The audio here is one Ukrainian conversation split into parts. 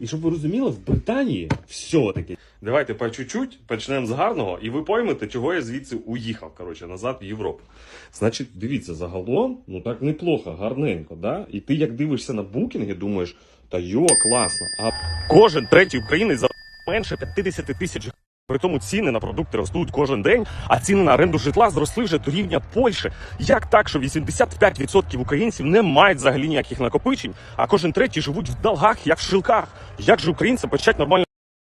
І щоб ви розуміли, в Британії все-таки. Давайте по чуть-чуть почнемо з гарного, і ви поймете, чого я звідси уїхав, коротше, назад в Європу. Значить, дивіться, загалом, ну так неплохо, гарненько, да? І ти як дивишся на букінги, думаєш, та йо, класно. А кожен третій українець за менше 50 тисяч. При тому ціни на продукти ростуть кожен день, а ціни на оренду житла зросли вже до рівня Польщі. Як так, що 85% українців не мають взагалі ніяких накопичень, а кожен третій живуть в долгах, як в шилках? Як же українцям почати нормально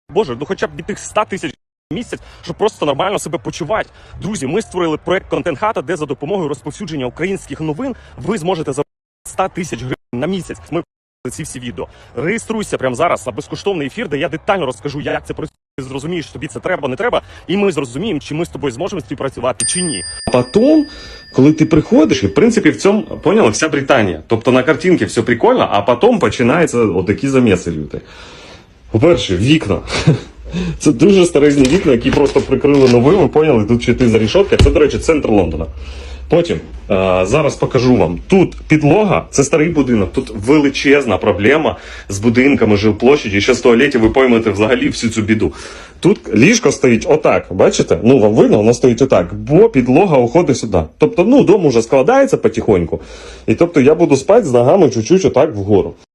Боже, ну хоча б від тих 100 тисяч місяць, щоб просто нормально себе почувати. Друзі, ми створили проект Контент Хата, де за допомогою розповсюдження українських новин ви зможете за 100 тисяч гривень на місяць. Ми ці всі відео. Реєструйся прямо зараз на безкоштовний ефір, де я детально розкажу, як це працює. Ти зрозумієш, тобі це треба, не треба, і ми зрозуміємо, чи ми з тобою зможемо співпрацювати чи ні. А потім, коли ти приходиш, і в принципі в цьому поняла вся Британія. Тобто на картинці все прикольно, а потім починаються отакі заміси люті. По-перше, вікна. Це дуже старезні вікна, які просто прикрили новими, поняли, тут чи ти за рішотки. Це, до речі, центр Лондона. Потім е, зараз покажу вам. Тут підлога, це старий будинок, тут величезна проблема з будинками жилплощаді. Ще з туалетів ви поймете взагалі всю цю біду. Тут ліжко стоїть отак, бачите? Ну вам видно, воно стоїть отак, бо підлога уходить сюди. Тобто, ну, дом уже складається потихоньку. І тобто я буду спати з ногами чуть-чуть отак вгору.